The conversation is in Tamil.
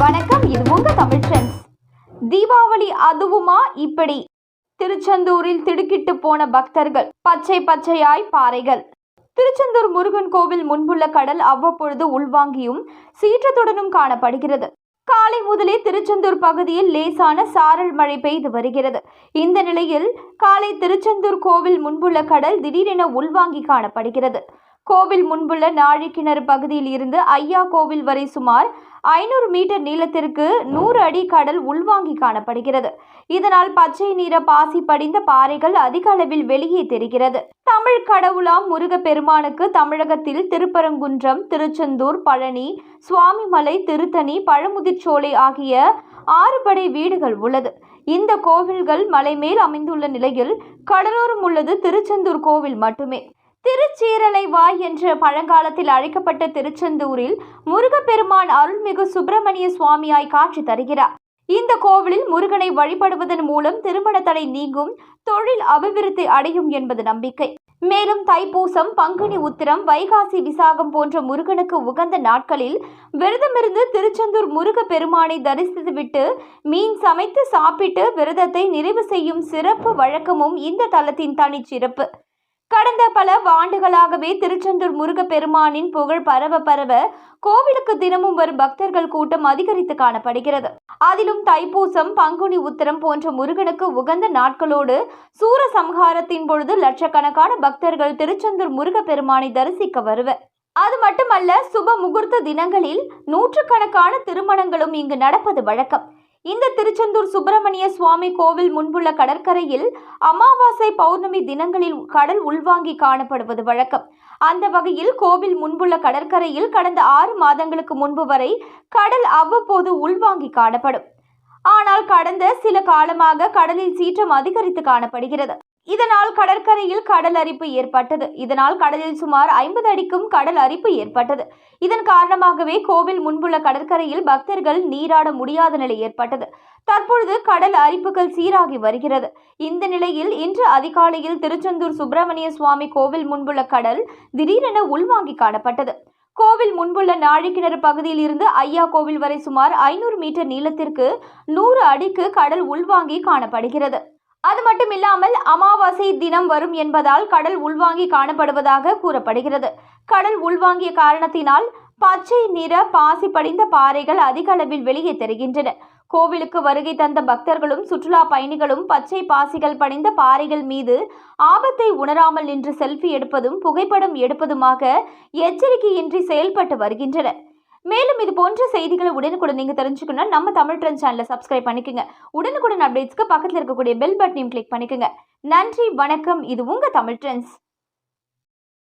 வணக்கம் இது உங்க தமிழ் ட்ரெண்ட்ஸ் தீபாவளி அதுவுமா இப்படி? திருச்செந்தூரில் திடுக்கிட்டு போன பக்தர்கள் பச்சை பச்சையாய் பாறைகள். திருச்செந்தூர் முருகன் கோவில் முன்புள்ள கடல் அவ்வப்பொழுது உள்வாங்கியும் சீற்றத்துடனும் காணப்படுகிறது. காலை முதலே திருச்செந்தூர் பகுதியில் லேசான சாரல் மழை பெய்து வருகிறது. இந்த நிலையில் காலை திருச்செந்தூர் கோவில் முன்புள்ள கடல் திடீரென உள்வாங்கி காணப்படுகிறது. கோவில் முன்புள்ள நாழிக்கிணறு பகுதியில் இருந்து ஐயா கோவில் வரை சுமார் ஐநூறு மீட்டர் நீளத்திற்கு நூறு அடி கடல் உள்வாங்கி காணப்படுகிறது. இதனால் பச்சை நிற பாசி படிந்த பாறைகள் அதிக அளவில் வெளியே தெரிகிறது. தமிழ் கடவுளாம் முருகப்பெருமானுக்கு தமிழகத்தில் திருப்பரங்குன்றம் திருச்செந்தூர் பழனி சுவாமிமலை திருத்தணி பழமுதிர்ச்சோலை ஆகிய ஆறு படை வீடுகள் உள்ளது. இந்த கோவில்கள் மலை மேல் அமைந்துள்ள நிலையில் கடலோரம் உள்ளது திருச்செந்தூர் கோவில் மட்டுமே. திருச்சீரலை வாய் என்ற பழங்காலத்தில் அழைக்கப்பட்ட திருச்செந்தூரில் முருகப்பெருமான் அருள்மிகு சுப்பிரமணிய சுவாமியாய் காட்சி தருகிறார். இந்த கோவிலில் முருகனை வழிபடுவதன் மூலம் திருமண தடை நீங்கும் தொழில் அபிவிருத்தி அடையும் என்பது நம்பிக்கை. மேலும் தைப்பூசம் பங்குனி உத்திரம் வைகாசி விசாகம் போன்ற முருகனுக்கு உகந்த நாட்களில் விரதமிருந்து திருச்செந்தூர் முருக பெருமானை தரிசித்துவிட்டு மீன் சமைத்து சாப்பிட்டு விரதத்தை நிறைவு செய்யும் சிறப்பு வழக்கமும் இந்த தலத்தின் தனிச்சிறப்பு. கடந்த பல ஆண்டுகளாகவே திருச்செந்தூர் முருகப்பெருமானின் புகழ் பரவ பரவ கோவிலுக்கு தினமும் வரும் பக்தர்கள் கூட்டம் அதிகரித்து காணப்படுகிறது. அதிலும் தைப்பூசம் பங்குனி உத்திரம் போன்ற முருகனுக்கு உகந்த நாட்களோடு சூர சம்ஹாரத்தின் பொழுது லட்சக்கணக்கான பக்தர்கள் திருச்செந்தூர் முருகப்பெருமானை தரிசிக்க வருவர். அது மட்டுமல்ல சுப முகூர்த்த தினங்களில் நூற்றுக்கணக்கான திருமணங்களும் இங்கு நடப்பது வழக்கம். இந்த திருச்செந்தூர் சுப்பிரமணிய சுவாமி கோவில் முன்புள்ள கடற்கரையில் அமாவாசை பௌர்ணமி தினங்களில் கடல் உள்வாங்கி காணப்படுவது வழக்கம். அந்த வகையில் கோவில் முன்புள்ள கடற்கரையில் கடந்த ஆறு மாதங்களுக்கு முன்பு வரை கடல் அவ்வப்போது உள்வாங்கி காணப்படும். ஆனால் கடந்த சில காலமாக கடலில் சீற்றம் அதிகரித்து காணப்படுகிறது. இதனால் கடற்கரையில் கடல் அரிப்பு ஏற்பட்டது. இதனால் கடலில் சுமார் ஐம்பது அடிக்கும் கடல் அரிப்பு ஏற்பட்டது. இதன் காரணமாகவே கோவில் முன்புள்ள கடற்கரையில் பக்தர்கள் நீராட முடியாத நிலை ஏற்பட்டது. தற்பொழுது கடல் அரிப்புகள் சீராகி வருகிறது. இந்த நிலையில் இன்று அதிகாலையில் திருச்செந்தூர் சுப்பிரமணிய சுவாமி கோவில் முன்புள்ள கடல் திடீரென உள்வாங்கி காணப்பட்டது. கோவில் முன்புள்ள நாழிக்கிணறு பகுதியில் இருந்து ஐயா கோவில் வரை சுமார் ஐநூறு மீட்டர் நீளத்திற்கு நூறு அடிக்கு கடல் உள்வாங்கி காணப்படுகிறது. அது மட்டும் இல்லாமல் அமாவாசை தினம் வரும் என்பதால் கடல் உள்வாங்கி காணப்படுவதாக கூறப்படுகிறது. கடல் உள்வாங்கிய காரணத்தினால் பச்சை நிற பாசி படிந்த பாறைகள் அதிக அளவில் வெளியே தெரிகின்றன. கோவிலுக்கு வருகை தந்த பக்தர்களும் சுற்றுலா பயணிகளும் பச்சை பாசிகள் படிந்த பாறைகள் மீது ஆபத்தை உணராமல் நின்று செல்ஃபி எடுப்பதும் புகைப்படம் எடுப்பதுமாக எச்சரிக்கையின்றி செயல்பட்டு வருகின்றனர். மேலும் இது போன்ற செய்திகளை உடனுக்குடன் நீங்கள் தெரிஞ்சுக்கணும்னா நம்ம தமிழ் ட்ரெண்ட் சேனலை சப்ஸ்கிரைப் பண்ணிக்கோங்க. உடனுக்குடன் அப்டேட்ஸ்க்கு பக்கத்தில் இருக்கக்கூடிய பெல் பட்டனையும் கிளிக் பண்ணிக்கோங்க. நன்றி வணக்கம். இது உங்கள் தமிழ் ட்ரெண்ட்ஸ்